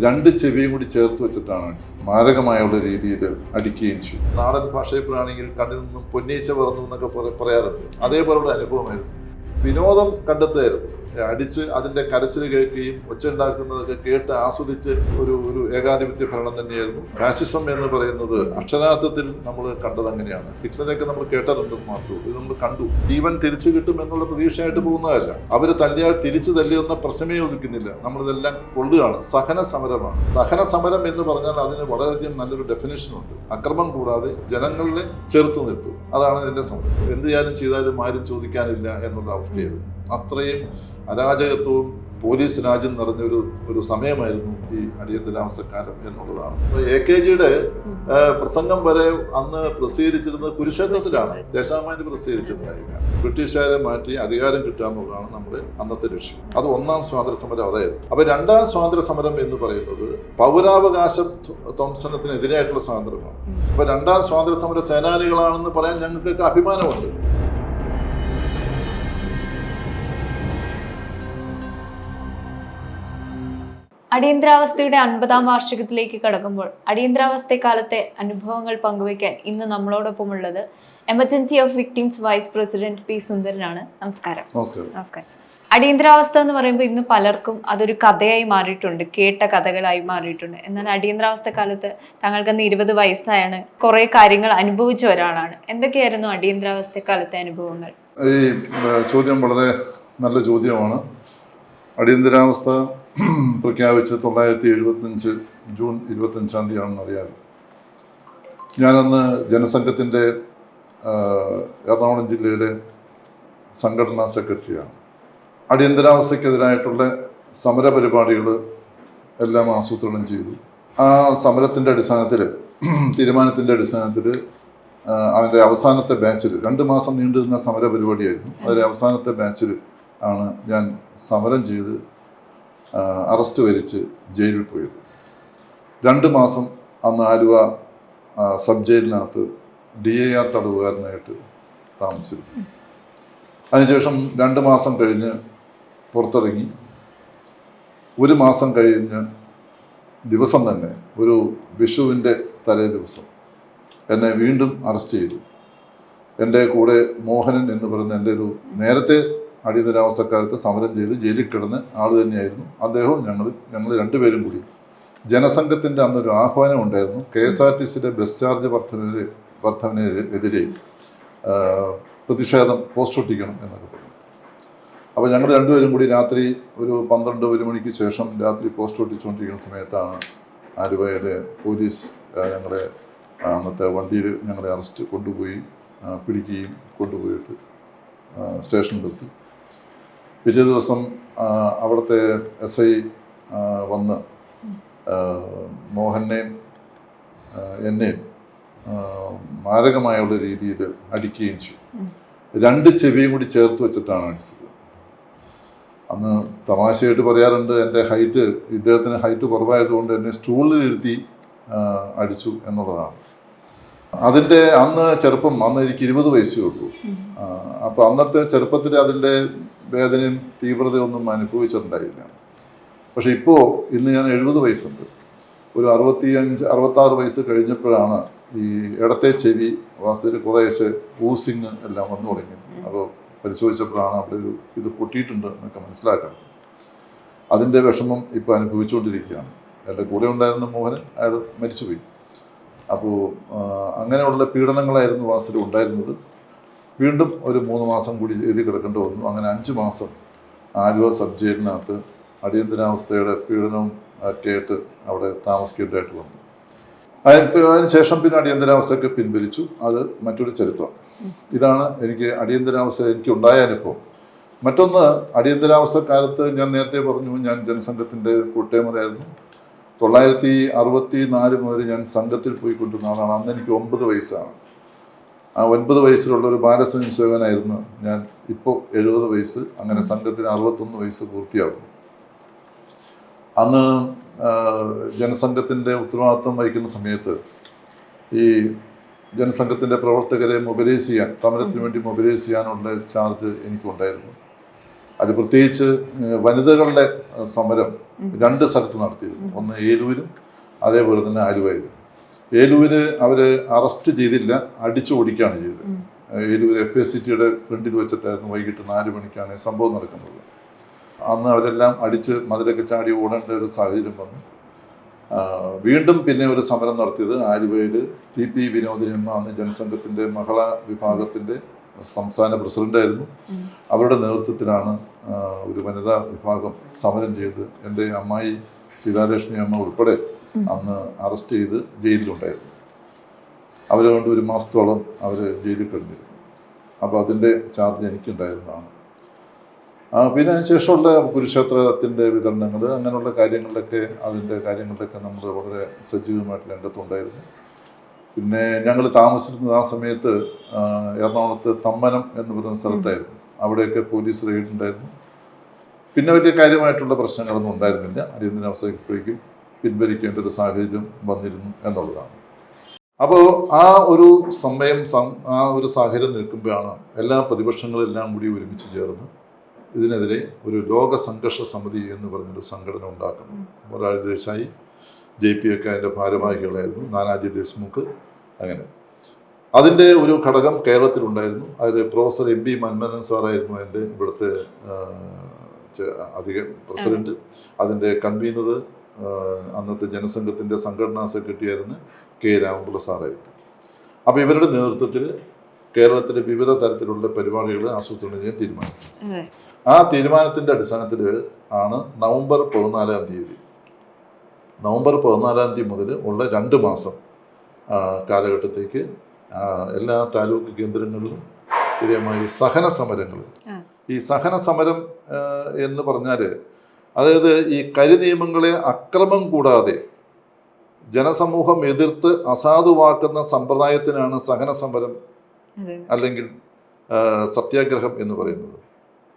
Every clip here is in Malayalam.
രണ്ട് ചെവിയും കൂടി ചേർത്ത് വെച്ചിട്ടാണ് മാരകമായ രീതിയിൽ അടിക്കുകയും ചെയ്തു നാടൻ ഭാഷയപ്പോഴാണെങ്കിൽ കണ്ണിൽ നിന്നും പൊന്നീച്ച പറന്നു എന്നൊക്കെ പറ- പറയാറുണ്ട്. അതേപോലെയുള്ള അനുഭവമായിരുന്നു. വിനോദം കണ്ടെത്തുമായിരുന്നു അടിച്ച് അതിന്റെ കരച്ചിൽ കേൾക്കുകയും ഒച്ച ഉണ്ടാക്കുന്നതൊക്കെ കേട്ട് ആസ്വദിച്ച് ഒരു ഒരു ഏകാധിപത്യ ഭരണം തന്നെയായിരുന്നു. ഫാസിസം എന്ന് പറയുന്നത് അക്ഷരാർത്ഥത്തിൽ നമ്മൾ കണ്ടത് അങ്ങനെയാണ്. ഹിറ്റ്ലറൊക്കെ നമ്മൾ കേട്ടിട്ടുണ്ടെന്ന് മാത്രമേ ഇത് നമ്മൾ കണ്ടു. ജീവൻ തിരിച്ചു കിട്ടും എന്നുള്ള പ്രതീക്ഷയായിട്ട് പോകുന്നതല്ല. അവർ തല്ലിയാൽ തിരിച്ചു തല്ലിയെന്ന പ്രശ്നമേ ഒതുക്കുന്നില്ല നമ്മളിതെല്ലാം കൊള്ളുകയാണ്. സഹന സമരമാണ്. സഹന സമരം എന്ന് പറഞ്ഞാൽ അതിന് വളരെയധികം നല്ലൊരു ഡെഫിനേഷൻ ഉണ്ട്. അക്രമം കൂടാതെ ജനങ്ങളെ ചെറുത്തുനിൽപ്പ് അതാണ് ഇതിന്റെ സമരം. എന്ത് ചെയ്യാനും ചെയ്താലും ആരും ചോദിക്കാനില്ല എന്നുള്ള അവസ്ഥയായിരുന്നു. അത്രയും അരാജകത്വവും പോലീസ് രാജ്യം നിറഞ്ഞ ഒരു സമയമായിരുന്നു ഈ അടിയന്തരാവസ്ഥക്കാലം എന്നുള്ളതാണ്. എ കെ ജിയുടെ പ്രസംഗം വരെ അന്ന് പ്രസിദ്ധീകരിച്ചിരുന്നത് കുരുക്ഷേത്രത്തിലാണ്. ദേശാമാന്യ പ്രസിദ്ധീകരിച്ചിട്ടുണ്ടായില്ല ബ്രിട്ടീഷുകാരെ മാറ്റി അധികാരം കിട്ടുക എന്നുള്ളതാണ് നമ്മുടെ അന്നത്തെ ലക്ഷ്യം. അത് ഒന്നാം സ്വാതന്ത്ര്യ സമരം അതായിരുന്നു അപ്പൊ രണ്ടാം സ്വാതന്ത്ര്യ സമരം എന്ന് പറയുന്നത് പൗരാവകാശ ധ്വംസനത്തിനെതിരായിട്ടുള്ള സ്വാതന്ത്ര്യമാണ്. അപ്പൊ രണ്ടാം സ്വാതന്ത്ര്യ സമര സേനാനികളാണെന്ന് പറയാൻ ഞങ്ങൾക്കൊക്കെ അഭിമാനമുണ്ട്. അടിയന്തരാവസ്ഥയുടെ അൻപതാം വാർഷികത്തിലേക്ക് കടക്കുമ്പോൾ അടിയന്തരാവസ്ഥക്കാലത്തെ അനുഭവങ്ങൾ പങ്കുവയ്ക്കാൻ ഇന്ന് നമ്മളോടൊപ്പം ഉള്ളത് emergency of victims vice president P സുന്ദരനാണ്. നമസ്കാരം. നമസ്കാരം. നമസ്കാരം. അടിയന്തരാവസ്ഥ എന്ന് പറയുമ്പോൾ ഇന്ന് പലർക്കും അതൊരു കഥയായി മാറിയിട്ടുണ്ട് കേട്ട കഥകളായി മാറിയിട്ടുണ്ട്. എന്നാൽ അടിയന്തരാവസ്ഥ കാലത്ത് താങ്കൾക്ക് അന്ന് ഇരുപത് വയസ്സായാണ് കുറെ കാര്യങ്ങൾ അനുഭവിച്ച ഒരാളാണ്. എന്തൊക്കെയായിരുന്നു അടിയന്തരാവസ്ഥ കാലത്തെ അനുഭവങ്ങൾ? ഈ ചോദ്യം വളരെ നല്ല ചോദ്യമാണ്. അടിയന്തരാവസ്ഥ പ്രഖ്യാപിച്ച് തൊള്ളായിരത്തി എഴുപത്തഞ്ച് ജൂൺ ഇരുപത്തഞ്ചാം തീയതിയാണെന്ന് അറിയാം ഞാനന്ന് ജനസംഘത്തിന്റെ എറണാകുളം ജില്ലയിലെ സംഘടനാ സെക്രട്ടറിയാണ്. അടിയന്തരാവസ്ഥക്കെതിരായിട്ടുള്ള സമരപരിപാടികൾ എല്ലാം ആസൂത്രണം ചെയ്തു. ആ സമരത്തിന്റെ അടിസ്ഥാനത്തിൽ തീരുമാനത്തിന്റെ അടിസ്ഥാനത്തിൽ അതിന്റെ അവസാനത്തെ ബാച്ചിൽ രണ്ട് മാസം നീണ്ടിരുന്ന സമര പരിപാടിയായിരുന്നു അതിന്റെ അവസാനത്തെ ബാച്ചിൽ ആണ് ഞാൻ സമരം ചെയ്ത് അറസ്റ്റ് വരിച്ച് ജയിലിൽ പോയത്. രണ്ട് മാസം അന്ന് ആലുവ സബ് ജയിലിനകത്ത് ഡി എ ആർ തടവുകാരനായിട്ട് താമസിച്ചിരുന്നു. അതിനുശേഷം രണ്ട് മാസം കഴിഞ്ഞ് പുറത്തിറങ്ങി. ഒരു മാസം കഴിഞ്ഞ് ദിവസം തന്നെ ഒരു വിഷുവിന്റെ തലേ ദിവസം എന്നെ വീണ്ടും അറസ്റ്റ് ചെയ്തു. എന്റെ കൂടെ മോഹനൻ എന്ന് പറയുന്ന എന്റെ ഒരു നേരത്തെ അടിയന്തരാവസ്ഥക്കാലത്ത് സമരം ചെയ്ത് ജയിലിൽ കിടന്ന് ആൾ തന്നെയായിരുന്നു. അദ്ദേഹവും ഞങ്ങൾ ഞങ്ങൾ രണ്ടുപേരും കൂടി. ജനസംഘത്തിന്റെ അന്നൊരു ആഹ്വാനം ഉണ്ടായിരുന്നു. കെ എസ് ആർ ടി സിയുടെ ബസ് ചാർജ് വർധന വർദ്ധനെതിരെ ആ, പ്രതിഷേധം പോസ്റ്റ് ഒട്ടിക്കണം എന്നൊക്കെ പറഞ്ഞു. അപ്പോൾ ഞങ്ങൾ രണ്ടുപേരും കൂടി രാത്രി ഒരു പന്ത്രണ്ട് ഒരു മണിക്ക് ശേഷം രാത്രി പോസ്റ്റ് ഒട്ടിച്ചുകൊണ്ടിരിക്കുന്ന സമയത്താണ് ആലുവയിലെ പോലീസ് ഞങ്ങളെ അന്നത്തെ വണ്ടിയിൽ ഞങ്ങളെ അറസ്റ്റ് കൊണ്ടുപോയി പിടിക്കുകയും കൊണ്ടുപോയിട്ട് സ്റ്റേഷനിൽ നിർത്തി. പിറ്റേ ദിവസം അവിടുത്തെ എസ് ഐ വന്ന് മോഹനെയും എന്നെയും മാരകമായുള്ള രീതിയിൽ അടിക്കുകയും ചെയ്തു. രണ്ട് ചെവിയും കൂടി ചേർത്ത് വെച്ചിട്ടാണ് അടിച്ചത്. അന്ന് തമാശയായിട്ട് പറയാറുണ്ട് എന്റെ ഹൈറ്റ് ഇദ്ദേഹത്തിന് ഹൈറ്റ് കുറവായതുകൊണ്ട് എന്നെ സ്റ്റൂളിൽ ഇരുത്തി അടിച്ചു എന്നുള്ളതാണ്. അതിന്റെ അന്ന് ചെറുപ്പം അന്ന് എനിക്ക് ഇരുപത് വയസ്സേ ഉള്ളൂ. അപ്പോൾ അന്നത്തെ ചെറുപ്പത്തിൽ അതിന്റെ വേദനയും തീവ്രതയൊന്നും അനുഭവിച്ചിട്ടുണ്ടായില്ല. പക്ഷെ ഇപ്പോൾ ഇന്ന് ഞാൻ എഴുപത് വയസ്സുണ്ട്. ഒരു അറുപത്തിയഞ്ച് അറുപത്താറ് വയസ്സ് കഴിഞ്ഞപ്പോഴാണ് ഈ ഇടത്തെ ചെവി വാസ്തവത്തിൽ കുറേശ്ശെ ഊസിങ് എല്ലാം വന്നു തുടങ്ങി. അപ്പോൾ പരിശോധിച്ചപ്പോഴാണ് അവിടെ ഒരു ഇത് പൊട്ടിയിട്ടുണ്ട് എന്നൊക്കെ മനസ്സിലാക്കണം അതിന്റെ വിഷമം ഇപ്പോൾ അനുഭവിച്ചുകൊണ്ടിരിക്കുകയാണ്. എന്റെ കൂടെ ഉണ്ടായിരുന്ന മോഹനൻ അയാൾ മരിച്ചുപോയി. അപ്പോൾ അങ്ങനെയുള്ള പീഡനങ്ങളായിരുന്നു വാസിൽ ഉണ്ടായിരുന്നത്. വീണ്ടും ഒരു മൂന്ന് മാസം കൂടി എഴുതി കിടക്കേണ്ടി വന്നു. അങ്ങനെ അഞ്ച് മാസം ആലുവ സബ് ജയിലിനകത്ത് അടിയന്തരാവസ്ഥയുടെ പീഡനവും ഒക്കെയായിട്ട് അവിടെ താമസിക്കേണ്ടതായിട്ട് വന്നു. അതിന് ശേഷം പിന്നെ അടിയന്തരാവസ്ഥയൊക്കെ പിൻവലിച്ചു. അത് മറ്റൊരു ചരിത്രം. ഇതാണ് എനിക്ക് അടിയന്തരാവസ്ഥ എനിക്ക് ഉണ്ടായ അനുഭവം. മറ്റൊന്ന് അടിയന്തരാവസ്ഥ കാലത്ത് ഞാൻ നേരത്തെ പറഞ്ഞു ഞാൻ ജനസംഘത്തിന്റെ കൂട്ടേമറായിരുന്നു തൊള്ളായിരത്തി അറുപത്തി നാല് മുതൽ ഞാൻ സംഘത്തിൽ പോയിക്കൊണ്ടിരുന്ന ആളാണ്. അന്ന് എനിക്ക് ഒമ്പത് വയസ്സാണ്. ആ ഒൻപത് വയസ്സിലുള്ള ഒരു ബാലസ്വയം സേവനായിരുന്നു ഞാൻ. ഇപ്പോൾ എഴുപത് വയസ്സ് അങ്ങനെ സംഘത്തിന് അറുപത്തൊന്ന് വയസ്സ് പൂർത്തിയാകും അന്ന് ജനസംഘത്തിന്റെ ഉത്തരവാദിത്വം വഹിക്കുന്ന സമയത്ത് ഈ ജനസംഘത്തിന്റെ പ്രവർത്തകരെ മൊബിലൈസ് ചെയ്യാൻ സമരത്തിന് വേണ്ടി മൊബിലൈസ് ചെയ്യാനുള്ള ചാർജ് എനിക്കുണ്ടായിരുന്നു. അത് പ്രത്യേകിച്ച് വനിതകളുടെ സമരം രണ്ട് സ്ഥലത്ത് നടത്തിയിരുന്നു. ഒന്ന് ഏലൂരും അതേപോലെ തന്നെ ആലുവായിരുന്നു ഏലൂര് അവർ അറസ്റ്റ് ചെയ്തില്ല അടിച്ചു ഓടിക്കുകയാണ് ചെയ്തത്. ഏലൂർ എഫ് എസ് സിറ്റിയുടെ ഫ്രണ്ടിൽ വെച്ചിട്ടായിരുന്നു വൈകിട്ട് നാല് മണിക്കാണ് സംഭവം നടക്കുന്നത്. അന്ന് അവരെല്ലാം അടിച്ച് മതിലൊക്കെ ചാടി ഓടേണ്ട ഒരു സാഹചര്യം വന്നു. വീണ്ടും പിന്നെ ഒരു സമരം നടത്തിയത് ആലുവയിൽ ടി പി വിനോദിനിയമ്മ അന്ന് ജനസംഘത്തിന്റെ മഹള വിഭാഗത്തിന്റെ സംസ്ഥാന പ്രസിഡന്റായിരുന്നു. അവരുടെ നേതൃത്വത്തിലാണ് ഒരു വനിതാ വിഭാഗം സമരം ചെയ്ത് എന്റെ അമ്മായി സീതാലക്ഷ്മി അമ്മ ഉൾപ്പെടെ അന്ന് അറസ്റ്റ് ചെയ്ത് ജയിലിലുണ്ടായിരുന്നു. അവരെ കൊണ്ട് ഒരു മാസത്തോളം അവർ ജയിലിൽ കഴിഞ്ഞിരുന്നു അപ്പോൾ അതിന്റെ ചാർജ് എനിക്കുണ്ടായിരുന്നതാണ്. പിന്നെ അതിന് ശേഷമുള്ള കുരുക്ഷേത്രത്തിന്റെ വിതരണങ്ങൾ അങ്ങനെയുള്ള കാര്യങ്ങളിലൊക്കെ അതിന്റെ കാര്യങ്ങളിലൊക്കെ നമ്മൾ വളരെ സജീവമായിട്ട് രംഗത്തുണ്ടായിരുന്നു. പിന്നെ ഞങ്ങൾ താമസിച്ചിരുന്നത് ആ സമയത്ത് എറണാകുളത്ത് തമ്മനം എന്ന് പറയുന്ന സ്ഥലത്തായിരുന്നു. അവിടെയൊക്കെ പോലീസ് റെയ്ഡ് ഉണ്ടായിരുന്നു പിന്നെ വലിയ കാര്യമായിട്ടുള്ള പ്രശ്നങ്ങളൊന്നും ഉണ്ടായിരുന്നില്ല. അടിയന്തരാവസ്ഥയ്ക്ക് പിൻവലിക്കേണ്ട ഒരു സാഹചര്യം വന്നിരുന്നു എന്നുള്ളതാണ്. അപ്പോൾ ആ ഒരു സമയം ആ ഒരു സാഹചര്യം നിൽക്കുമ്പോഴാണ് എല്ലാ പ്രതിപക്ഷങ്ങളെല്ലാം കൂടി ഒരുമിച്ച് ചേർന്ന് ഇതിനെതിരെ ഒരു ലോക സംഘർഷ സമിതി എന്ന് പറഞ്ഞൊരു സംഘടന ഉണ്ടാക്കുന്നു. മൊറാരി ദേശായി ജെ പി ഒക്കെ അതിന്റെ ഭാരവാഹികളായിരുന്നു. നാനാജി ദേശ്മുഖ് അങ്ങനെ. അതിന്റെ ഒരു ഘടകം കേരളത്തിലുണ്ടായിരുന്നു. അതിൽ പ്രൊഫസർ എം ബി മന്മഥൻ സാറായിരുന്നു എന്റെ ഇവിടുത്തെ അധികം പ്രസിഡന്റ്. അതിന്റെ കൺവീനർ അന്നത്തെ ജനസംഘത്തിന്റെ സംഘടനാ സെക്രട്ടറി ആയിരുന്നു കെ രാമപിള്ള സാറായിരുന്നു. അപ്പോൾ ഇവരുടെ നേതൃത്വത്തിൽ കേരളത്തിലെ വിവിധ തരത്തിലുള്ള പരിപാടികൾ ആസൂത്രണം ചെയ്യാൻ തീരുമാനിച്ചു. ആ തീരുമാനത്തിന്റെ അടിസ്ഥാനത്തിൽ ആണ് നവംബർ പതിനാലാം തീയതി. നവംബർ പതിനാലാം തീയതി മുതൽ ഉള്ള രണ്ട് മാസം കാലഘട്ടത്തേക്ക് എല്ലാ താലൂക്ക് കേന്ദ്രങ്ങളിലും ഇതേമായി സഹന സമരങ്ങൾ. ഈ സഹന സമരം എന്ന് പറഞ്ഞാൽ അതായത് ഈ കരി നിയമങ്ങളെ അക്രമം കൂടാതെ ജനസമൂഹം എതിർത്ത് അസാധുവാക്കുന്ന സമ്പ്രദായത്തിനാണ് സഹന സമരം അല്ലെങ്കിൽ സത്യാഗ്രഹം എന്ന് പറയുന്നത്.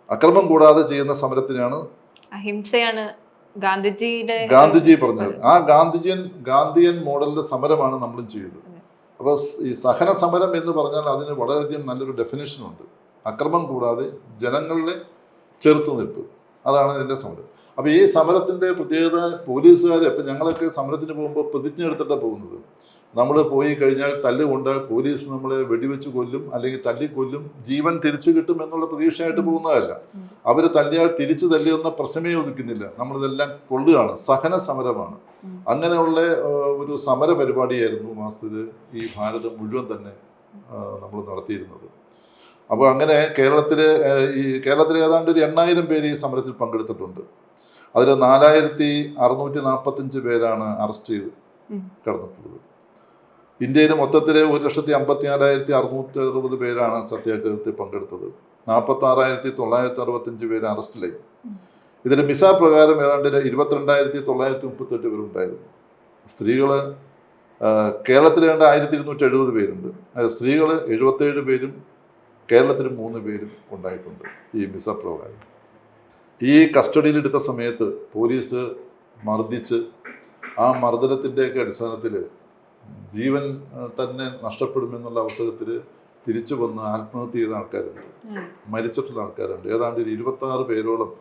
അക്രമം കൂടാതെ ചെയ്യുന്ന സമരത്തിനാണ് അഹിംസയാണ് ഗാന്ധിജിയുടെ ഗാന്ധിജി പറഞ്ഞത്. ആ ഗാന്ധിജിയൻ ഗാന്ധിയൻ മോഡലിന്റെ സമരമാണ് നമ്മളും ചെയ്തത്. അപ്പോൾ ഈ സഹന സമരം എന്ന് പറഞ്ഞാൽ അതിന് വളരെയധികം നല്ലൊരു ഡെഫിനേഷനുണ്ട് അക്രമം കൂടാതെ ജനങ്ങളുടെ ചെറുത്തുനിൽപ്പ് അതാണ് ഇതിന്റെ സമരം. അപ്പോൾ ഈ സമരത്തിന്റെ പ്രത്യേകത പോലീസുകാർ ഇപ്പം ഞങ്ങളൊക്കെ സമരത്തിന് പോകുമ്പോൾ പ്രതിജ്ഞ എടുത്തിട്ടാണ് പോകുന്നത്. നമ്മൾ പോയി കഴിഞ്ഞാൽ തല്ല് കൊണ്ടാൽ പോലീസ് നമ്മളെ വെടിവെച്ച് കൊല്ലും അല്ലെങ്കിൽ തല്ലിക്കൊല്ലും ജീവൻ തിരിച്ചു കിട്ടും എന്നുള്ള പ്രതീക്ഷയായിട്ട് പോകുന്നതല്ല. അവർ തല്ലിയാൽ തിരിച്ചു തല്ലിയെന്ന പ്രശ്നമേ ഒതുക്കുന്നില്ല. നമ്മളിതെല്ലാം കൊള്ളുകയാണ് സഹന സമരമാണ്. അങ്ങനെയുള്ള ഒരു സമര പരിപാടിയായിരുന്നു മാസത്തിൽ ഈ ഭാരതം മുഴുവൻ തന്നെ നമ്മൾ നടത്തിയിരുന്നത്. അപ്പോൾ അങ്ങനെ കേരളത്തിലെ ഈ കേരളത്തിലെ ഏതാണ്ട് ഒരു എണ്ണായിരം പേര് ഈ സമരത്തിൽ പങ്കെടുത്തിട്ടുണ്ട്. അതിൽ നാലായിരത്തി അറുന്നൂറ്റി നാൽപ്പത്തഞ്ച് പേരാണ് അറസ്റ്റ് ചെയ്ത്. കിടന്നിട്ടുള്ളത്. ഇന്ത്യയിൽ മൊത്തത്തിൽ ഒരു ലക്ഷത്തി അമ്പത്തി നാലായിരത്തി അറുന്നൂറ്റി അറുപത് പേരാണ് സത്യാഗ്രഹത്തിൽ പങ്കെടുത്തത്. നാൽപ്പത്തി ആറായിരത്തി തൊള്ളായിരത്തി അറുപത്തഞ്ച് പേര് അറസ്റ്റിലായി. ഇതിന് മിസ പ്രകാരം ഏതാണ്ട് ഇരുപത്തിരണ്ടായിരത്തി തൊള്ളായിരത്തി മുപ്പത്തെട്ട് പേരുണ്ടായിരുന്നു സ്ത്രീകൾ കേരളത്തിൽ ഏതാണ്ട് ആയിരത്തി ഇരുന്നൂറ്റി എഴുപത് പേരുണ്ട് സ്ത്രീകൾ എഴുപത്തേഴ് പേരും കേരളത്തിൽ മൂന്ന് പേരും ഉണ്ടായിട്ടുണ്ട് ഈ മിസ പ്രകാരം. ഈ കസ്റ്റഡിയിൽ എടുത്ത സമയത്ത് പോലീസ് മർദ്ദിച്ച് ആ മർദ്ദനത്തിന്റെയൊക്കെ അടിസ്ഥാനത്തിൽ ജീവൻ തന്നെ നഷ്ടപ്പെടുമെന്നുള്ള അവസരത്തിൽ തിരിച്ചു വന്ന് ആത്മഹത്യ ചെയ്ത ആൾക്കാരുണ്ട്. മരിച്ചിട്ടുള്ള ആൾക്കാരുണ്ട്. ഏതാണ്ട് ഒരു ഇരുപത്തി ആറ് പേരോളം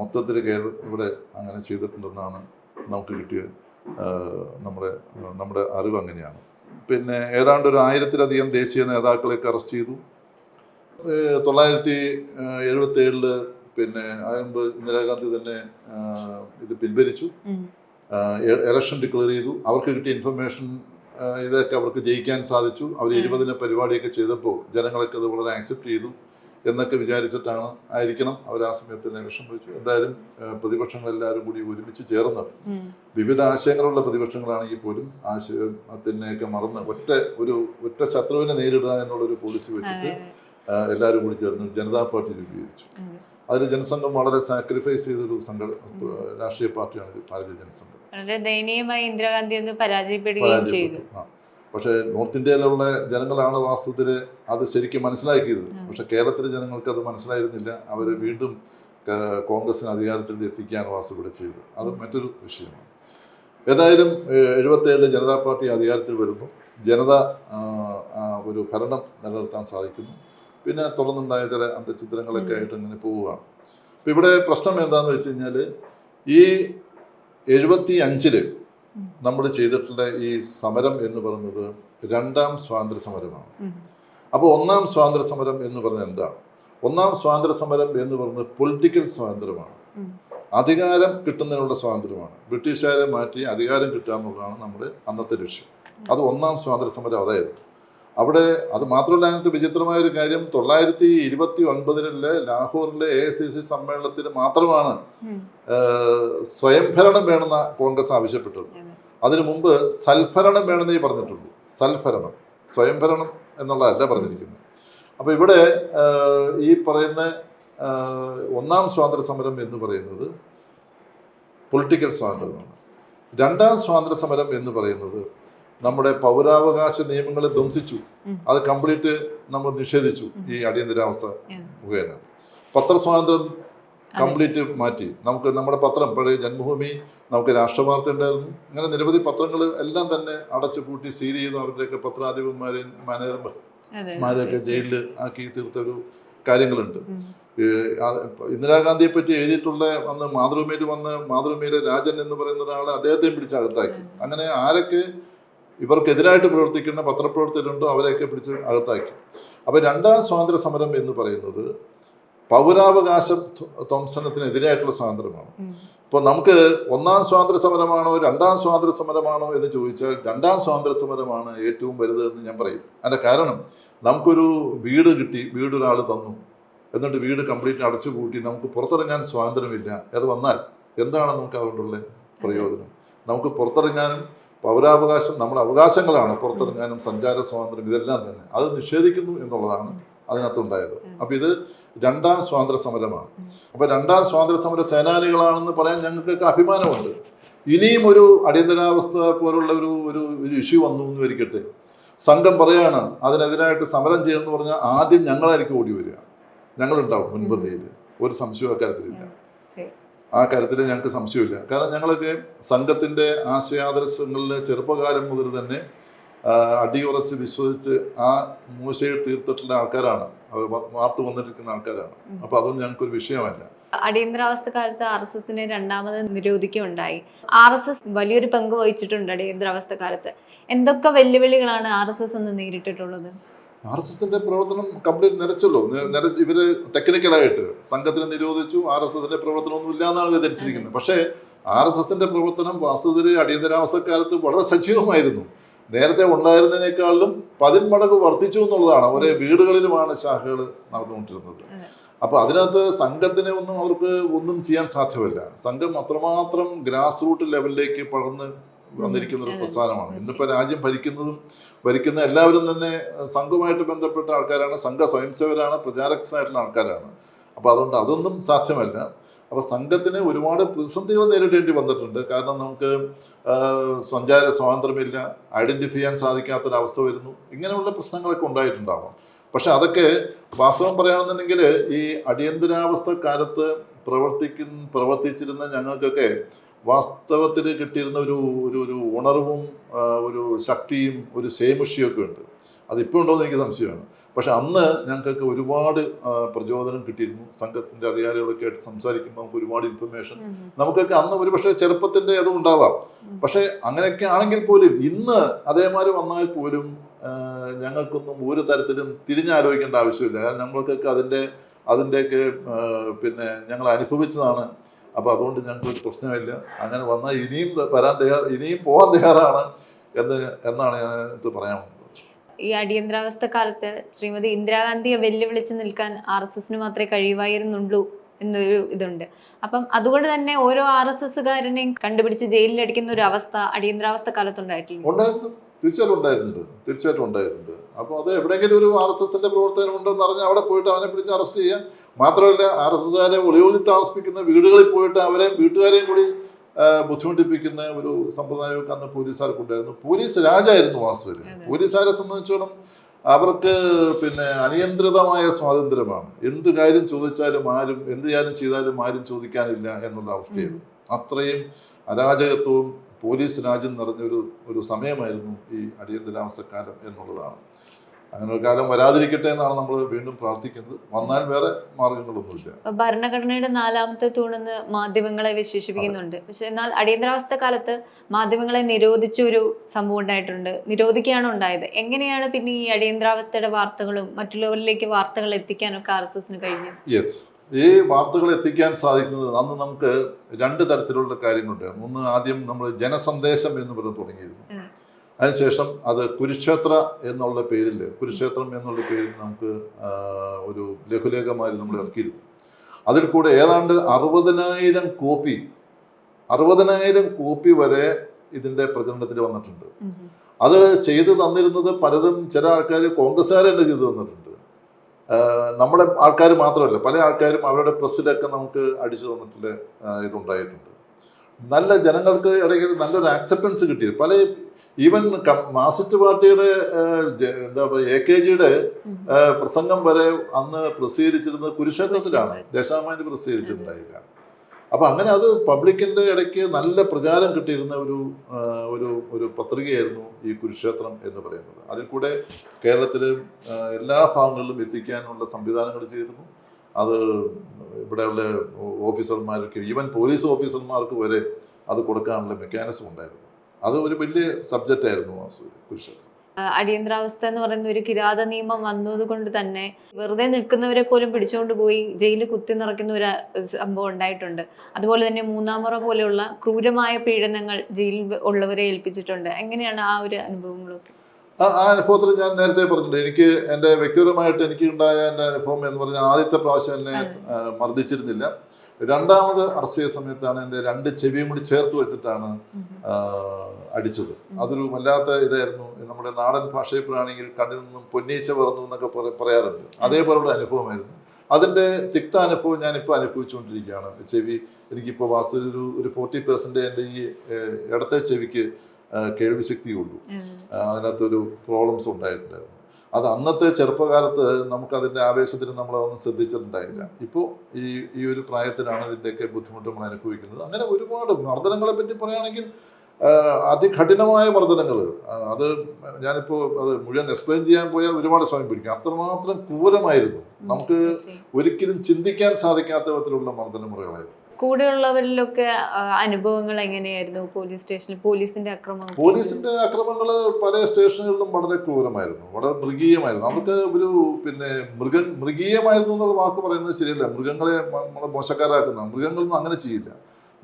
മൊത്തത്തിൽ കേരള ഇവിടെ അങ്ങനെ ചെയ്തിട്ടുണ്ടെന്നാണ് നമുക്ക് കിട്ടിയ നമ്മുടെ നമ്മുടെ അറിവ് അങ്ങനെയാണ്. പിന്നെ ഏതാണ്ട് ഒരു ആയിരത്തിലധികം ദേശീയ നേതാക്കളെയൊക്കെ അറസ്റ്റ് ചെയ്തു. തൊള്ളായിരത്തി എഴുപത്തി ഏഴിൽ പിന്നെ അതിനുമ്പ് ഇന്ദിരാഗാന്ധി തന്നെ ഇത് പിൻവലിച്ചു. ഉം. ഇലക്ഷൻ ഡിക്ലെയർ ചെയ്തു അവർക്ക് കിട്ടിയ ഇൻഫർമേഷൻ ഇതൊക്കെ അവർക്ക് ജയിക്കാൻ സാധിച്ചു അവർ ഉം. ഇരുപതിന് പരിപാടിയൊക്കെ ചെയ്തപ്പോൾ ജനങ്ങളൊക്കെ അത് വളരെ ആക്സെപ്റ്റ് ചെയ്തു എന്നൊക്കെ വിചാരിച്ചിട്ടാണ് ആയിരിക്കണം അവർ ആ സമയത്ത് തന്നെ ഇലക്ഷൻ വെച്ചു എന്തായാലും പ്രതിപക്ഷങ്ങളെല്ലാവരും കൂടി ഒരുമിച്ച് ചേർന്ന് വിവിധ ആശയങ്ങളുള്ള പ്രതിപക്ഷങ്ങളാണെങ്കിൽ പോലും ആശയത്തിനെയൊക്കെ മറന്ന് ഒറ്റ ഒരു ഒറ്റ ശത്രുവിനെ നേരിടുക എന്നുള്ളൊരു പോളിസി വെച്ചിട്ട് എല്ലാവരും കൂടി ചേർന്ന് ജനതാ പാർട്ടി രൂപീകരിച്ചു. അതിൽ ജനസംഘം വളരെ സാക്രിഫൈസ് ചെയ്തൊരു സംഘ രാഷ്ട്രീയ പാർട്ടിയാണ് ഭാരതീയ ജനസംഘം. വളരെ ദയനീയമായി ഇന്ദിരാഗാന്ധി ഒന്ന് പരാജയപ്പെടുകയും ചെയ്തു. പക്ഷെ നോർത്ത് ഇന്ത്യയിലുള്ള ജനങ്ങളാണ് വാസ്തവത്തിൽ അത് ശരിക്കും മനസ്സിലാക്കിയത്. പക്ഷെ കേരളത്തിലെ ജനങ്ങൾക്ക് അത് മനസ്സിലായിരുന്നില്ല. അവർ വീണ്ടും കോൺഗ്രസിന് അധികാരത്തിൽ എത്തിക്കുകയാണ് വാസ്തുവിടെ ചെയ്തത്. അത് മറ്റൊരു വിഷയമാണ്. ഏതായാലും എഴുപത്തേഴിൽ ജനതാ പാർട്ടി അധികാരത്തിൽ വരുന്നു. ജനത ഒരു ഭരണം നിലനിർത്താൻ സാധിക്കുന്നു. പിന്നെ തുടർന്നുണ്ടായ ചില അന്തചിത്രങ്ങളൊക്കെ. ആയിട്ട് ഇങ്ങനെ പോവുകയാണ് അപ്പോൾ ഇവിടെ പ്രശ്നം എന്താണെന്ന് വെച്ച് കഴിഞ്ഞാൽ ഈ എഴുപത്തി അഞ്ചിൽ നമ്മൾ ചെയ്തിട്ടുള്ള ഈ സമരം എന്ന് പറയുന്നത് രണ്ടാം സ്വാതന്ത്ര്യ സമരമാണ്. അപ്പോൾ ഒന്നാം സ്വാതന്ത്ര്യ സമരം എന്ന് പറഞ്ഞത് എന്താണ്? ഒന്നാം സ്വാതന്ത്ര്യ സമരം എന്ന് പറയുന്നത് പൊളിറ്റിക്കൽ സ്വാതന്ത്ര്യമാണ്. അധികാരം കിട്ടുന്നതിനുള്ള സ്വാതന്ത്ര്യമാണ്. ബ്രിട്ടീഷുകാരെ മാറ്റി അധികാരം കിട്ടുക എന്നുള്ളതാണ് നമ്മുടെ അന്നത്തെ ലക്ഷ്യം. അത് ഒന്നാം സ്വാതന്ത്ര്യ സമരം അതായിരുന്നു. അവിടെ അത് മാത്രമല്ല അതിനകത്ത് വിചിത്രമായ ഒരു കാര്യം തൊള്ളായിരത്തി ഇരുപത്തി ഒൻപതിലെ ലാഹോറിലെ എ സി സി സമ്മേളനത്തിന് മാത്രമാണ് സ്വയംഭരണം വേണമെന്ന കോൺഗ്രസ് ആവശ്യപ്പെട്ടത്. അതെ. അതിനു മുമ്പ് സൽഭരണം വേണമെന്നേ പറഞ്ഞിട്ടുള്ളൂ. സൽഭരണം. സ്വയംഭരണം എന്നുള്ളതല്ല പറഞ്ഞിരിക്കുന്നത്. അപ്പോൾ ഇവിടെ ഈ പറയുന്ന ഒന്നാം സ്വാതന്ത്ര്യ സമരം എന്ന് പറയുന്നത് പൊളിറ്റിക്കൽ സ്വാതന്ത്ര്യമാണ്. രണ്ടാം സ്വാതന്ത്ര്യ സമരം എന്ന് പറയുന്നത് നമ്മുടെ പൗരാവകാശ നിയമങ്ങളെ ധ്വംസിച്ചു. അത് കംപ്ലീറ്റ് നമ്മൾ നിഷേധിച്ചു ഈ അടിയന്തരാവസ്ഥ. മുഖേന. പത്രസ്വാതന്ത്ര്യം കംപ്ലീറ്റ് മാറ്റി. നമുക്ക് നമ്മുടെ പത്രം പഴയ ജന്മഭൂമി നമുക്ക് രാഷ്ട്രവാർത്ത ഉണ്ടായിരുന്നു. അങ്ങനെ നിരവധി പത്രങ്ങൾ എല്ലാം തന്നെ അടച്ചു പൂട്ടി സീൽ ചെയ്തു അവരുടെയൊക്കെ പത്രാധിപന്മാരെയും മാനേജർമാരെയൊക്കെ ജയിലിൽ ആക്കി തീർത്ത ഒരു കാര്യങ്ങളുണ്ട്. ഇന്ദിരാഗാന്ധിയെ പറ്റി എഴുതിയിട്ടുള്ള വന്ന് മാതൃഭൂമിയിൽ വന്ന് മാതൃഭൂമിയിലെ രാജൻ എന്ന് പറയുന്ന ഒരാൾ അദ്ദേഹത്തെയും പിടിച്ച് അകത്താക്കി. അങ്ങനെ ആരൊക്കെ ഇവർക്കെതിരായിട്ട് പ്രവർത്തിക്കുന്ന പത്രപ്രവർത്തകരുണ്ടോ അവരെയൊക്കെ പിടിച്ച് അകത്താക്കി. അപ്പോൾ രണ്ടാം സ്വാതന്ത്ര്യ സമരം എന്ന് പറയുന്നത് പൗരാവകാശ ധ്വ- ധ്വംസനത്തിനെതിരായിട്ടുള്ള സ്വാതന്ത്ര്യമാണ്. ഇപ്പോൾ നമുക്ക് ഒന്നാം സ്വാതന്ത്ര്യ സമരമാണോ രണ്ടാം സ്വാതന്ത്ര്യ സമരമാണോ എന്ന് ചോദിച്ചാൽ രണ്ടാം സ്വാതന്ത്ര്യ സമരമാണ് ഏറ്റവും വലുത് എന്ന് ഞാൻ പറയും. അതിന്റെ കാരണം നമുക്കൊരു വീട് കിട്ടി വീട് ഒരാൾ തന്നു. എന്നിട്ട് വീട് കംപ്ലീറ്റ് അടച്ചു പൂട്ടി നമുക്ക് പുറത്തിറങ്ങാൻ സ്വാതന്ത്ര്യമില്ല. അത് വന്നാൽ എന്താണ് നമുക്ക് അതുകൊണ്ടുള്ള പ്രയോജനം? നമുക്ക് പുറത്തിറങ്ങാനും പൗരാവകാശം നമ്മുടെ അവകാശങ്ങളാണ് പുറത്തിറങ്ങാനും സഞ്ചാര സ്വാതന്ത്ര്യം ഇതെല്ലാം തന്നെ. അത് നിഷേധിക്കുന്നു എന്നുള്ളതാണ് അതിനകത്തുണ്ടായത്. അപ്പം ഇത് രണ്ടാം സ്വാതന്ത്ര്യ സമരമാണ്. അപ്പൊ രണ്ടാം സ്വാതന്ത്ര്യ സമര സേനാനികളാണെന്ന് പറയാൻ ഞങ്ങൾക്കൊക്കെ അഭിമാനമുണ്ട്. ഇനിയും ഒരു അടിയന്തരാവസ്ഥ പോലുള്ള ഒരു ഒരു ഒരു ഇഷ്യൂ വന്നു എന്ന് വരിക്കട്ടെ. സംഘം പറയാണ് അതിനെതിരായിട്ട് സമരം ചെയ്യണമെന്ന് പറഞ്ഞാൽ ആദ്യം ഞങ്ങളായിരിക്കും ഓടി വരിക. ഞങ്ങളുണ്ടാവും മുൻപന്തിയിൽ. ഒരു സംശയവും അക്കാര്യത്തിലില്ല. ആ കാര്യത്തിൽ ഞങ്ങൾക്ക് സംശയമില്ല. കാരണം ഞങ്ങളൊക്കെ സംഘത്തിന്റെ ആശയാദർശങ്ങളിൽ ചെറുപ്പകാലം മുതൽ തന്നെ അടിയുറച്ച് വിശ്വസിച്ച് ആ മൂശയിൽ തീർത്തിട്ടുള്ള ആൾക്കാരാണ്. അവർ വാർത്തു വന്നിരിക്കുന്ന ആൾക്കാരാണ്. അപ്പൊ അതൊന്നും ഞങ്ങൾക്കൊരു വിഷയമല്ല. അടിയന്തരാവസ്ഥ കാലത്ത് ആർ എസ് എസിനെ രണ്ടാമത് നിരോധിക്കുകയുണ്ടായി. ആർ എസ് എസ് വലിയൊരു പങ്ക് വഹിച്ചിട്ടുണ്ട് അടിയന്തരാവസ്ഥ കാലത്ത്. എന്തൊക്കെ വെല്ലുവിളികളാണ് ആർ എസ് എസ് എന്ന് നേരിട്ടിട്ടുള്ളത്? ആർ എസ് എസിന്റെ പ്രവർത്തനം കംപ്ലീറ്റ് നിലച്ചല്ലോ. ഇവർ ടെക്നിക്കലായിട്ട് സംഘത്തിനെ നിരോധിച്ചു ആർ എസ് എസിന്റെ പ്രവർത്തനം ഒന്നും ഇല്ല എന്നാണ് ഇവർ ധരിച്ചിരിക്കുന്നത് പക്ഷേ ആർ എസ് എസിന്റെ പ്രവർത്തനം വാസ്തുവിൽ അടിയന്തരാവസ്ഥക്കാലത്ത് വളരെ സജീവമായിരുന്നു. നേരത്തെ ഉണ്ടായിരുന്നതിനേക്കാളും പതിന്മടങ്ങ് വർദ്ധിച്ചു എന്നുള്ളതാണ്. ഒരേ വീടുകളിലുമാണ് ശാഖകൾ നടന്നുകൊണ്ടിരുന്നത്. അപ്പൊ അതിനകത്ത് സംഘത്തിനെ ഒന്നും അവർക്ക് ഒന്നും ചെയ്യാൻ സാധ്യമല്ല. സംഘം അത്രമാത്രം ഗ്രാസ് റൂട്ട് ലെവലിലേക്ക് പടർന്ന് വന്നിരിക്കുന്ന ഒരു പ്രസ്ഥാനമാണ്. ഇന്നിപ്പോ രാജ്യം ഭരിക്കുന്നതും ഭരിക്കുന്ന എല്ലാവരും തന്നെ സംഘവുമായിട്ട് ബന്ധപ്പെട്ട ആൾക്കാരാണ്. സംഘ സ്വയംസേവരാണ് പ്രചാരകസായിട്ടുള്ള ആൾക്കാരാണ്. അപ്പോൾ അതുകൊണ്ട് അതൊന്നും സാധ്യമല്ല. അപ്പോൾ സംഘത്തിന് ഒരുപാട് പ്രതിസന്ധികൾ നേരിടേണ്ടി വന്നിട്ടുണ്ട്. കാരണം നമുക്ക് സഞ്ചാര സ്വാതന്ത്ര്യമില്ല ഐഡന്റിഫൈ ചെയ്യാൻ സാധിക്കാത്തൊരവസ്ഥ വരുന്നു. ഇങ്ങനെയുള്ള പ്രശ്നങ്ങളൊക്കെ ഉണ്ടായിട്ടുണ്ടാവാം. പക്ഷെ അതൊക്കെ വാസ്തവം പറയുകയാണെന്നുണ്ടെങ്കിൽ ഈ അടിയന്തരാവസ്ഥ കാലത്ത് പ്രവർത്തിക്കുന്ന പ്രവർത്തിച്ചിരുന്ന ഞങ്ങൾക്കൊക്കെ വാസ്തവത്തിൽ കിട്ടിയിരുന്ന ഒരു ഒരു ഒരു ഉണർവും ഒരു ശക്തിയും ഒരു സേമുഷ്യൊക്കെ ഉണ്ട്. അതിപ്പോൾ ഉണ്ടോ എന്ന് എനിക്ക് സംശയമാണ്. പക്ഷെ അന്ന് ഞങ്ങൾക്കൊക്കെ ഒരുപാട് പ്രചോദനം കിട്ടിയിരുന്നു. സംഘത്തിന്റെ അധികാരികളൊക്കെ ആയിട്ട് സംസാരിക്കുമ്പോൾ നമുക്ക് ഒരുപാട് ഇൻഫർമേഷൻ നമുക്കൊക്കെ അന്ന് ഒരുപക്ഷെ ചെറുപ്പത്തിന്റെ അതും ഉണ്ടാവാം. പക്ഷെ അങ്ങനെയൊക്കെ ആണെങ്കിൽ പോലും ഇന്ന് അതേമാതിരി വന്നാൽ പോലും ഞങ്ങൾക്കൊന്നും ഒരു തരത്തിലും തിരിഞ്ഞാലോചിക്കേണ്ട ആവശ്യമില്ല. കാരണം ഞങ്ങൾക്കൊക്കെ അതിന്റെ അതിന്റെയൊക്കെ പിന്നെ ഞങ്ങൾ അനുഭവിച്ചതാണ്. അപ്പോൾ അതുകൊണ്ട് ഞങ്ങൾക്ക് ഒരു പ്രശ്നമില്ല. അങ്ങനെ വന്നാൽ ഇനിയും വരാൻ തയ്യാർ ഇനിയും പോകാൻ തയ്യാറാണ് എന്ന് എന്നാണ് ഞാൻ ഇത് പറയാൻ ഈ അടിയന്തരാവസ്ഥ കാലത്ത് ശ്രീമതി ഇന്ദിരാഗാന്ധിയെ വെല്ലുവിളിച്ച് നിൽക്കാൻ ആർ എസ് എസിന് മാത്രമേ കഴിയുമായിരുന്നുള്ളൂ എന്നൊരു ഇതുണ്ട്. അപ്പം അതുകൊണ്ട് തന്നെ ഓരോ ആർ എസ് എസ്സുകാരനെയും കണ്ടുപിടിച്ച് ജയിലിലടിക്കുന്ന ഒരു അവസ്ഥ അടിയന്തരാവസ്ഥ കാലത്തുണ്ടായിട്ടില്ല? ഉണ്ടായിരുന്നു. തീർച്ചയായിട്ടും ഉണ്ടായിട്ടുണ്ട്. തീർച്ചയായിട്ടും ഉണ്ടായിട്ടുണ്ട്. അപ്പോൾ അത് എവിടെയെങ്കിലും ഒരു ആർ എസ് എസിന്റെ പ്രവർത്തനം ഉണ്ടെന്ന് അറിഞ്ഞാൽ അവിടെ പോയിട്ട് അവനെ പിടിച്ച് അറസ്റ്റ് ചെയ്യുക മാത്രമല്ല ആർ എസ് എസ്സുകാരെ ഒളിയൊളി താമസിപ്പിക്കുന്ന വീടുകളിൽ പോയിട്ട് അവരെ വീട്ടുകാരെയും കൂടി ബുദ്ധിമുട്ടിപ്പിക്കുന്ന ഒരു സമ്പ്രദായമൊക്കെ അന്ന് പോലീസുകാർക്കുണ്ടായിരുന്നു. പോലീസ് രാജായിരുന്നു വാസ്തവത്തിൽ അതെ. പോലീസുകാരെ സംബന്ധിച്ചോളം അവർക്ക് പിന്നെ അനിയന്ത്രിതമായ സ്വാതന്ത്ര്യമാണ്. എന്ത് കാര്യം ചോദിച്ചാലും ആരും എന്ത് കാര്യം ചെയ്താലും ആരും ചോദിക്കാനില്ല എന്നുള്ള അവസ്ഥയായിരുന്നു അത്രയും അരാജകത്വവും പോലീസ് രാജ്യം നിറഞ്ഞൊരു ഒരു സമയമായിരുന്നു ഈ അടിയന്തരാവസ്ഥക്കാലം എന്നുള്ളതാണ്. അങ്ങനെ ഒരു കാലം വരാതിരിക്കട്ടെ എന്നാണ് നമ്മൾ വീണ്ടും പ്രാർത്ഥിക്കുന്നത്. വന്നാൽ വേറെ മാർഗങ്ങളൊന്നുമില്ല ഭരണഘടനയുടെ നാലാമത്തെ തൂണെന്ന് മാധ്യമങ്ങളെ വിശേഷിപ്പിക്കുന്നുണ്ട്. പക്ഷെ എന്നാൽ അടിയന്തരാവസ്ഥ കാലത്ത് മാധ്യമങ്ങളെ നിരോധിച്ച ഒരു സംഭവം ഉണ്ടായിട്ടുണ്ട്. നിരോധിക്കുകയാണ് ഉണ്ടായത്. എങ്ങനെയാണ് പിന്നെ ഈ അടിയന്തരാവസ്ഥയുടെ വാർത്തകളും മറ്റുള്ളവരിലേക്ക് വാർത്തകൾ എത്തിക്കാനൊക്കെ ആർ എസ് എസിന് കഴിഞ്ഞു യെസ് ഈ വാർത്തകൾ എത്തിക്കാൻ സാധിക്കുന്നത് അന്ന് നമുക്ക് രണ്ട് തരത്തിലുള്ള കാര്യങ്ങളുണ്ട് ഒന്ന് ആദ്യം നമ്മൾ ജനസന്ദേശം എന്ന് പറഞ്ഞ് തുടങ്ങിയിരുന്നു. അതിനുശേഷം അത് കുരുക്ഷേത്ര എന്നുള്ള പേരിൽ കുരുക്ഷേത്രം എന്നുള്ള പേരിൽ നമുക്ക് ഒരു ലഘുലേഖമാരി നമ്മൾ ഇറക്കിയിരുന്നു. അതിൽ കൂടെ ഏതാണ്ട് അറുപതിനായിരം കോപ്പി അറുപതിനായിരം കോപ്പി വരെ ഇതിന്റെ പ്രചരണത്തിൽ വന്നിട്ടുണ്ട്. അത് ചെയ്തു തന്നിരുന്നത് പലരും ചില ആൾക്കാർ കോൺഗ്രസ്സുകാർ തന്നെ ചെയ്തു തന്നിട്ടുണ്ട്. നമ്മുടെ ആൾക്കാർ മാത്രമല്ല പല ആൾക്കാരും അവരുടെ പ്രസ്സിലൊക്കെ നമുക്ക് അടിച്ചു തന്നിട്ടുള്ള ഇതുണ്ടായിട്ടുണ്ട്. നല്ല ജനങ്ങൾക്ക് ഇടയ്ക്ക് നല്ലൊരു ആക്സെപ്റ്റൻസ് കിട്ടി പല ഈവൻ മാർസിസ്റ്റ് പാർട്ടിയുടെ എന്താ പറയുക എ കെ ജിയുടെ പ്രസംഗം വരെ അന്ന് പ്രസിദ്ധീകരിച്ചിരുന്നത് കുരുക്ഷേത്രത്തിലാണ്. ദേശാമാന്തി പ്രസിദ്ധീകരിച്ചിട്ടുണ്ടായില്ല അപ്പൊ അങ്ങനെ അത് പബ്ലിക്കിന്റെ ഇടയ്ക്ക് നല്ല പ്രചാരം കിട്ടിയിരുന്ന ഒരു ഒരു ഒരു പത്രികയായിരുന്നു ഈ കുരുക്ഷേത്രം എന്ന് പറയുന്നത്. അതിൽ കൂടെ കേരളത്തിലെ എല്ലാ ഭാഗങ്ങളിലും എത്തിക്കാനുള്ള സംവിധാനങ്ങൾ ചെയ്തിരുന്നു. അത് ഇവിടെയുള്ള ഓഫീസർമാർക്ക് ഈവൻ പോലീസ് ഓഫീസർമാർക്ക് വരെ അത് കൊടുക്കാനുള്ള മെക്കാനിസം ഉണ്ടായിരുന്നു. അത് ഒരു വലിയ സബ്ജക്റ്റ് ആയിരുന്നു കുരുക്ഷേത്രം അടിയന്തരാവസ്ഥ എന്ന് പറയുന്ന ഒരു കിരാത നിയമം വന്നത് കൊണ്ട് തന്നെ വെറുതെ നിൽക്കുന്നവരെ പോലും പിടിച്ചുകൊണ്ട് പോയി ജയിലിൽ കുത്തി നിറയ്ക്കുന്ന ഒരു സംഭവം ഉണ്ടായിട്ടുണ്ട്. അതുപോലെ തന്നെ മൂന്നാം മുറ പോലെയുള്ള ക്രൂരമായ പീഡനങ്ങൾ ജയിലിൽ ഉള്ളവരെ ഏൽപ്പിച്ചിട്ടുണ്ട്. എങ്ങനെയാണ് ആ ഒരു അനുഭവങ്ങളൊക്കെ? ആ ആ അനുഭവത്തിൽ ഞാൻ നേരത്തെ പറഞ്ഞിട്ടുണ്ട് എനിക്ക് എന്റെ വ്യക്തിപരമായിട്ട് എനിക്ക് ഉണ്ടായ എന്റെ അനുഭവം എന്ന് പറഞ്ഞാൽ ആദ്യത്തെ പ്രാവശ്യം എന്നെ മർദ്ദിച്ചിരുന്നില്ല. രണ്ടാമത് അറസ്റ്റ് ചെയ്ത സമയത്താണ് എന്റെ രണ്ട് ചെവിയും കൂടി ചേർത്ത് വെച്ചിട്ടാണ് അടിച്ചത്. അതൊരു വല്ലാത്ത ഇതായിരുന്നു. നമ്മുടെ നാടൻ ഭാഷയിൽ പറയുകയാണെങ്കിൽ കണ്ണിൽ നിന്നും പൊന്നീച്ച പറന്നു എന്നൊക്കെ പറ- പറയാറുണ്ട്. അതേപോലെയുള്ള അനുഭവമായിരുന്നു. അതിന്റെ തിക്ത അനുഭവം ഞാനിപ്പോൾ അനുഭവിച്ചുകൊണ്ടിരിക്കുകയാണ്. ചെവി എനിക്കിപ്പോൾ വാസ്തു ഒരു ഒരു ഫോർട്ടി പെർസെന്റ് എന്റെ ഈ ഇടത്തെ ചെവിക്ക് കേൾവിശക്തിയുള്ളൂ കേൾവി ശക്തിയുള്ളൂ അതിനകത്തൊരു പ്രോബ്ലംസ് ഉണ്ടായിട്ടുണ്ടായിരുന്നു. അത് അന്നത്തെ ചെറുപ്പകാലത്ത് നമുക്കതിന്റെ ആവേശത്തിന് നമ്മൾ ഒന്നും ശ്രദ്ധിച്ചിട്ടുണ്ടായില്ല. ഇപ്പോൾ ഈ ഈ ഒരു പ്രായത്തിലാണ് ഇതിന്റെയൊക്കെ ബുദ്ധിമുട്ട് നമ്മൾ അനുഭവിക്കുന്നത്. അങ്ങനെ ഒരുപാട് മർദ്ദനങ്ങളെ പറ്റി പറയുകയാണെങ്കിൽ അതികഠിനമായ മർദ്ദനങ്ങൾ. അത് ഞാനിപ്പോൾ അത് മുഴുവൻ എക്സ്പ്ലെയിൻ ചെയ്യാൻ പോയാൽ ഒരുപാട് സമയം പിടിക്കും. അത്രമാത്രം ക്രൂരമായിരുന്നു. നമുക്ക്. ഒരിക്കലും ചിന്തിക്കാൻ സാധിക്കാത്ത വിധത്തിലുള്ള മർദ്ദന മുറകളായിരുന്നു കൂടെയുള്ളവരിലൊക്കെ അനുഭവങ്ങൾ എങ്ങനെയായിരുന്നു പോലീസ് സ്റ്റേഷനിൽ പോലീസിന്റെ അക്രമം? പോലീസിന്റെ അക്രമങ്ങൾ പല സ്റ്റേഷനുകളിലും വളരെ ക്രൂരമായിരുന്നു വളരെ മൃഗീയമായിരുന്നു. നമുക്ക് ഒരു പിന്നെ മൃഗ മൃഗീയമായിരുന്നു എന്നുള്ള വാക്ക് പറയുന്നത് ശരിയല്ല. മൃഗങ്ങളെ നമ്മളെ മോശക്കാരാക്കുന്ന മൃഗങ്ങളൊന്നും അങ്ങനെ ചെയ്യില്ല.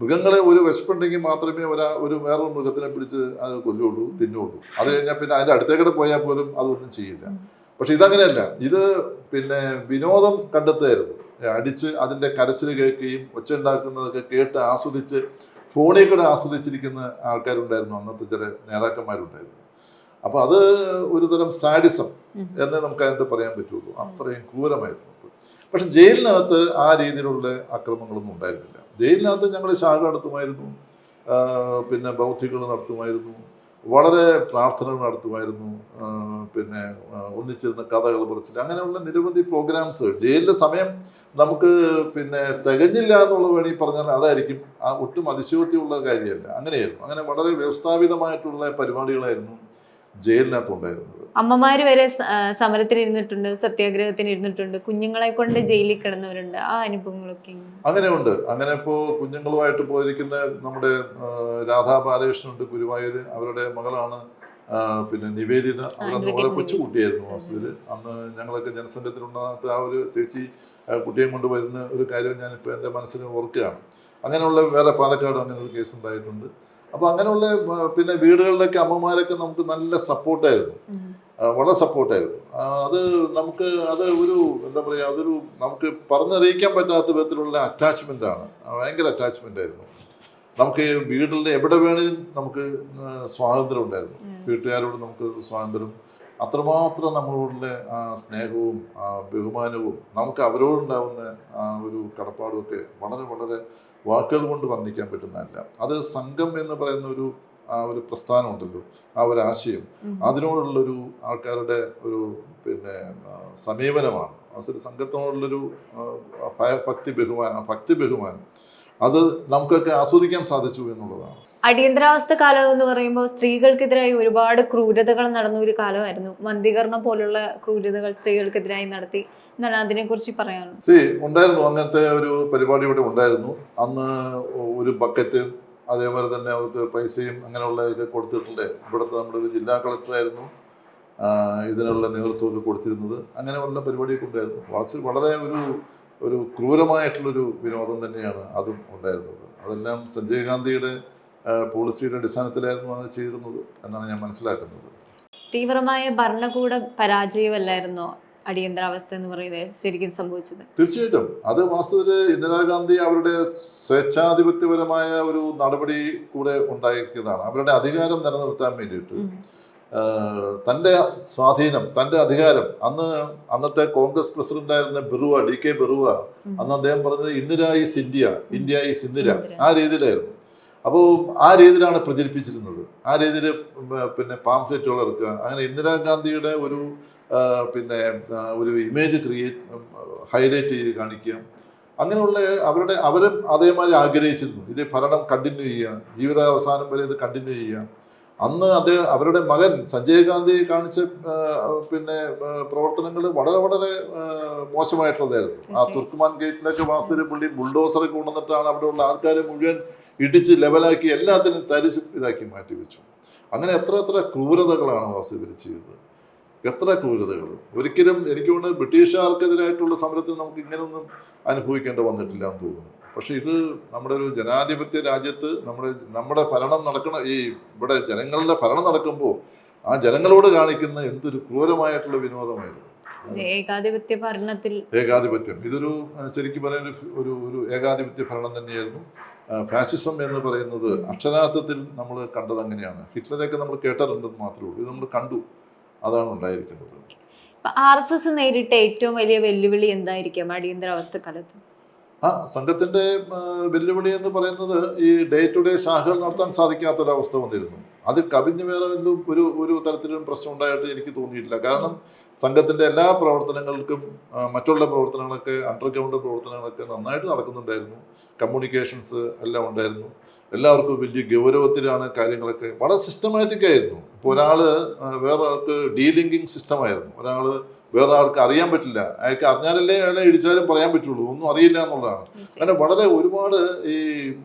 മൃഗങ്ങളെ ഒരു വിശപ്പുണ്ടെങ്കിൽ മാത്രമേ ഒരാ ഒരു വേറൊരു മൃഗത്തിനെ പിടിച്ച് അത് കൊല്ലുള്ളൂ തിന്നുള്ളൂ അത് കഴിഞ്ഞാൽ പിന്നെ അതിന്റെ അടുത്തേക്കൂടെ പോയാൽ പോലും അതൊന്നും ചെയ്യില്ല. പക്ഷെ ഇതങ്ങനെയല്ല. ഇത് പിന്നെ വിനോദം കണ്ടെത്തുകയായിരുന്നു. അടിച്ച് അതിന്റെ കരച്ചിൽ കേൾക്കുകയും ഒച്ച ഉണ്ടാക്കുന്നതൊക്കെ കേട്ട് ആസ്വദിച്ച് ഫോണിൽ കൂടെ ആസ്വദിച്ചിരിക്കുന്ന ആൾക്കാരുണ്ടായിരുന്നു. അന്നത്തെ ചില നേതാക്കന്മാരുണ്ടായിരുന്നു. അപ്പോൾ അത് ഒരു തരം സാഡിസം. എന്നേ നമുക്ക് അതിനകത്ത് പറയാൻ പറ്റുള്ളൂ. അത്രയും ക്രൂരമായിരുന്നു. പക്ഷെ ജയിലിനകത്ത് ആ രീതിയിലുള്ള അക്രമങ്ങളൊന്നും ഉണ്ടായിരുന്നില്ല. ജയിലിനകത്ത് ഞങ്ങൾ ശാഖ നടത്തുമായിരുന്നു. പിന്നെ ബൗദ്ധികൾ നടത്തുമായിരുന്നു. വളരെ പ്രാർത്ഥന നടത്തുമായിരുന്നു പിന്നെ ഒന്നിച്ചിരുന്ന കഥകൾ പറച്ചിൽ അങ്ങനെയുള്ള നിരവധി പ്രോഗ്രാംസ് ജയിലിന്റെ സമയം നമുക്ക് പിന്നെ തികഞ്ഞില്ല എന്നുള്ളത് വേണമെങ്കിൽ പറഞ്ഞാൽ അതായിരിക്കും. ആ ഒട്ടും അതിശയോക്തിയുള്ള കാര്യമല്ല. അങ്ങനെയായിരുന്നു. അങ്ങനെ വളരെ വ്യവസ്ഥാപിതമായിട്ടുള്ള പരിപാടികളായിരുന്നു ജയിലിനകത്ത് ഉണ്ടായിരുന്നത് അമ്മമാര് വരെ സമരത്തിന് ഇരുന്നിട്ടുണ്ട് സത്യാഗ്രഹത്തിന് ഇരുന്നിട്ടുണ്ട് കുഞ്ഞുങ്ങളെ കൊണ്ട് ജയിലിൽ കിടന്നവരുണ്ട്. ആ അനുഭവങ്ങളൊക്കെ അങ്ങനെ ഉണ്ട് അങ്ങനെ ഇപ്പോ കുഞ്ഞുങ്ങളുമായിട്ട് പോയിരിക്കുന്ന നമ്മുടെ രാധാ ബാലകൃഷ്ണനുണ്ട് ഗുരുവായൂർ അവരുടെ മകളാണ് പിന്നെ നിവേദിത. അവരന്ന് വളരെ കൊച്ചു നിവേദിത. കുട്ടിയായിരുന്നു വാസ്തുവിൽ അന്ന് ഞങ്ങളൊക്കെ ജനസംഘത്തിലുണ്ടാകാത്ത ആ ഒരു ചേച്ചി കുട്ടിയെ കൊണ്ട് വരുന്ന ഒരു കാര്യം ഞാനിപ്പോൾ എന്റെ മനസ്സിന് ഓർക്കുകയാണ്. അങ്ങനെയുള്ള വേറെ പാലക്കാട് അങ്ങനെ ഒരു കേസ് ഉണ്ടായിട്ടുണ്ട് അപ്പോൾ അങ്ങനെയുള്ള പിന്നെ വീടുകളിലൊക്കെ അമ്മമാരൊക്കെ നമുക്ക് നല്ല സപ്പോർട്ടായിരുന്നു. വളരെ സപ്പോർട്ടായിരുന്നു. അത് നമുക്ക് അത് ഒരു എന്താ പറയുക അതൊരു നമുക്ക് പറഞ്ഞറിയിക്കാൻ പറ്റാത്ത വിധത്തിലുള്ള ആണ്. ഭയങ്കര അറ്റാച്ച്മെന്റ് ആയിരുന്നു. നമുക്ക് വീട്ടിൽ എവിടെ വേണേലും നമുക്ക് സ്വാതന്ത്ര്യം ഉണ്ടായിരുന്നു. വീട്ടുകാരോട് നമുക്ക് സ്വാതന്ത്ര്യം. അത്രമാത്രം നമ്മളോടുള്ള ആ സ്നേഹവും ആ ബഹുമാനവും നമുക്ക് അവരോടുണ്ടാവുന്ന ആ ഒരു കടപ്പാടും ഒക്കെ വളരെ വളരെ വാക്കുകൾ കൊണ്ട് വർണിക്കാൻ പറ്റുന്നതല്ല. അത് സംഘം എന്ന് പറയുന്ന ഒരു ആ ഒരു പ്രസ്ഥാനം ഉണ്ടല്ലോ ആ ഒരു ആശയം. അതിനോടുള്ളൊരു ആൾക്കാരുടെ ഒരു പിന്നെ സമീപനമാണ്. അതൊരു സംഘത്തിനോടുള്ളൊരു ഭക്തി ബഹുമാനം ഭക്തി ബഹുമാനം. അത് നമുക്കൊക്കെ ആസ്വദിക്കാൻ സാധിച്ചു എന്നുള്ളതാണ്. അടിയന്തരാവസ്ഥ കാലം എന്ന് പറയുമ്പോൾ സ്ത്രീകൾക്കെതിരായി ഒരുപാട് ക്രൂരതകൾ നടന്ന ഒരു കാലമായിരുന്നു. മന്ദീകരണം പോലുള്ള ക്രൂരതകൾ സ്ത്രീകൾക്കെതിരായി നടത്തി എന്നാണ് അതിനെക്കുറിച്ച് പറയാനുള്ളത്. സി ഉണ്ടായിരുന്നു. അങ്ങനത്തെ ഒരു പരിപാടി ഇവിടെ ഉണ്ടായിരുന്നു. അന്ന് ഒരു ബക്കറ്റ് അതേപോലെ തന്നെ അവർക്ക് പൈസയും അങ്ങനെയുള്ള ഇത് കൊടുത്തിട്ടുണ്ട്. ഇവിടുത്തെ നമ്മുടെ ഒരു ജില്ലാ കളക്ടറായിരുന്നു. ഇതിനുള്ള നേതൃത്വമൊക്കെ കൊടുത്തിരുന്നത്. അങ്ങനെയുള്ള പരിപാടിയൊക്കെ ഉണ്ടായിരുന്നു. വളരെ വളരെ ഒരു ഒരു ക്രൂരമായിട്ടുള്ളൊരു വിനോദം തന്നെയാണ് അതും ഉണ്ടായിരുന്നത്. അതെല്ലാം സഞ്ജയ് ഗാന്ധിയുടെ പോളിസിയുടെ അടിസ്ഥാനത്തിലായിരുന്നു അത് ചെയ്തിരുന്നത് എന്നാണ് ഞാൻ മനസ്സിലാക്കുന്നത്. തീവ്രമായ ഭരണകൂട പരാജയമല്ലായിരുന്നോ അടിയന്തരാവസ്ഥ എന്ന് പറയുന്നത് ശരിക്കും സംഭവിച്ചത്? തീർച്ചയായിട്ടും. അത് വാസ്തവത്തിൽ ഇന്ദിരാഗാന്ധി അവരുടെ സ്വേച്ഛാധിപത്യപരമായ ഒരു നടപടി കൂടെ ഉണ്ടാക്കിയതാണ്. അവരുടെ അധികാരം നിലനിർത്താൻ വേണ്ടിയിട്ട്. തന്റെ തന്റെ സ്വാധീനം തന്റെ അധികാരം. അന്ന് അന്നത്തെ കോൺഗ്രസ് പ്രസിഡന്റായിരുന്ന ബെറുവ ഡി കെ ബെറുവ അന്ന് അദ്ദേഹം പറഞ്ഞത് Indira is India India is Indira. ആ രീതിയിലായിരുന്നു. അപ്പോൾ ആ രീതിയിലാണ് പ്രചരിപ്പിച്ചിരുന്നത്. ആ രീതിയിൽ പിന്നെ പാംഫ്ലെറ്റുകൾ ഇറക്കുക. അങ്ങനെ ഇന്ദിരാഗാന്ധിയുടെ ഒരു പിന്നെ ഒരു ഇമേജ് ക്രിയേറ്റ് ഹൈലൈറ്റ് ചെയ്ത് കാണിക്കുക. അങ്ങനെയുള്ള അവരുടെ അവരും അതേമാതിരി ആഗ്രഹിച്ചിരുന്നു. ഇത് ഭരണം കണ്ടിന്യൂ ചെയ്യുക. ജീവിതാവസാനം വരെ ഇത് കണ്ടിന്യൂ ചെയ്യുക. അന്ന് അദ്ദേഹം അവരുടെ മകൻ സഞ്ജയ് ഗാന്ധി കാണിച്ച പിന്നെ പ്രവർത്തനങ്ങൾ വളരെ വളരെ മോശമായിട്ടുള്ളതായിരുന്നു. ആ. തുർക്കുമാൻ ഗേറ്റിലൊക്കെ വാസ്തു പുള്ളി ബുൾഡോസറൊക്കെ കൊണ്ടുവന്നിട്ടാണ് അവിടെയുള്ള ആൾക്കാർ മുഴുവൻ ഇടിച്ച് ലെവലാക്കി എല്ലാത്തിനും തരിച്ച് ഇതാക്കി മാറ്റി വെച്ചു. അങ്ങനെ എത്ര എത്ര ക്രൂരതകളാണ് വാസ്തുവിൽ ചെയ്തത്. എത്ര ക്രൂരതകൾ. ഒരിക്കലും എനിക്ക് തോന്നുന്നത് ബ്രിട്ടീഷുകാർക്കെതിരായിട്ടുള്ള സമരത്തിൽ നമുക്ക് ഇങ്ങനെയൊന്നും അനുഭവിക്കേണ്ടി വന്നിട്ടില്ല എന്ന് തോന്നുന്നു. പക്ഷെ ഇത് നമ്മുടെ ഒരു ജനാധിപത്യ രാജ്യത്ത് നമ്മുടെ നമ്മുടെ ഭരണം നടക്കണ ഈ ഇവിടെ ജനങ്ങളുടെ ഭരണം നടക്കുമ്പോൾ ആ ജനങ്ങളോട് കാണിക്കുന്ന എന്തൊരു ക്രൂരമായിട്ടുള്ള വിനോദമായിരുന്നു. ഏകാധിപത്യ ഭരണത്തിൽ ഏകാധിപത്യം. ഇതൊരു ശരിക്കും പറയാൻ ഒരു ഒരു ഏകാധിപത്യ ഭരണം തന്നെയായിരുന്നു. ഫാസിസം എന്ന് പറയുന്നത് അക്ഷരാർത്ഥത്തിൽ നമ്മൾ കണ്ടത് അങ്ങനെയാണ്. ഹിറ്റ്ലറെയൊക്കെ നമ്മൾ കേട്ടിട്ടുണ്ടെന്ന് മാത്രമേ ഉള്ളൂ. ഇത് നമ്മൾ കണ്ടു. അതാണ് ഉണ്ടായിരിക്കുന്നത്. ആർ എസ് എസ് നേരിട്ട ഏറ്റവും വലിയ വെല്ലുവിളി എന്തായിരിക്കും? അടിയന്തരാവസ്ഥ കാലത്ത് ആ സംഘത്തിന്റെ വെല്ലുവിളി എന്ന് പറയുന്നത് ഈ ഡേ ടു ഡേ ശാഖകൾ നടത്താൻ സാധിക്കാത്തൊരവസ്ഥ വന്നിരുന്നു. അത് കവിഞ്ഞു വേറെ എന്തും ഒരു ഒരു തരത്തിലും പ്രശ്നം ഉണ്ടായിട്ട് എനിക്ക് തോന്നിയിട്ടില്ല. കാരണം സംഘത്തിന്റെ എല്ലാ പ്രവർത്തനങ്ങൾക്കും മറ്റുള്ള പ്രവർത്തനങ്ങളൊക്കെ അണ്ടർഗ്രൗണ്ട് പ്രവർത്തനങ്ങളൊക്കെ നന്നായിട്ട് നടക്കുന്നുണ്ടായിരുന്നു. കമ്മ്യൂണിക്കേഷൻസ് എല്ലാം ഉണ്ടായിരുന്നു. എല്ലാവർക്കും വലിയ ഗൗരവത്തിലാണ് കാര്യങ്ങളൊക്കെ. വളരെ സിസ്റ്റമാറ്റിക് ആയിരുന്നു. ഇപ്പോൾ ഒരാൾ വേറെ ആൾക്ക് ഡീലിങ്കിങ് സിസ്റ്റമായിരുന്നു ഒരാൾ വേറെ ആൾക്ക് അറിയാൻ പറ്റില്ല. അയാൾക്ക് അറിഞ്ഞാലല്ലേ അയാളെ ഇടിച്ചാലും പറയാൻ പറ്റുള്ളൂ. ഒന്നും അറിയില്ല എന്നുള്ളതാണ്. അങ്ങനെ വളരെ ഒരുപാട് ഈ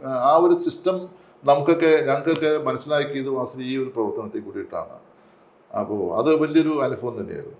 ആ, ഒരു സിസ്റ്റം നമുക്കൊക്കെ ഞങ്ങൾക്കൊക്കെ മനസ്സിലാക്കിയത് വാസന ഈ ഒരു പ്രവർത്തനത്തിൽ കൂടിയിട്ടാണ്. അപ്പോൾ അത് വലിയൊരു അനുഭവം തന്നെയായിരുന്നു.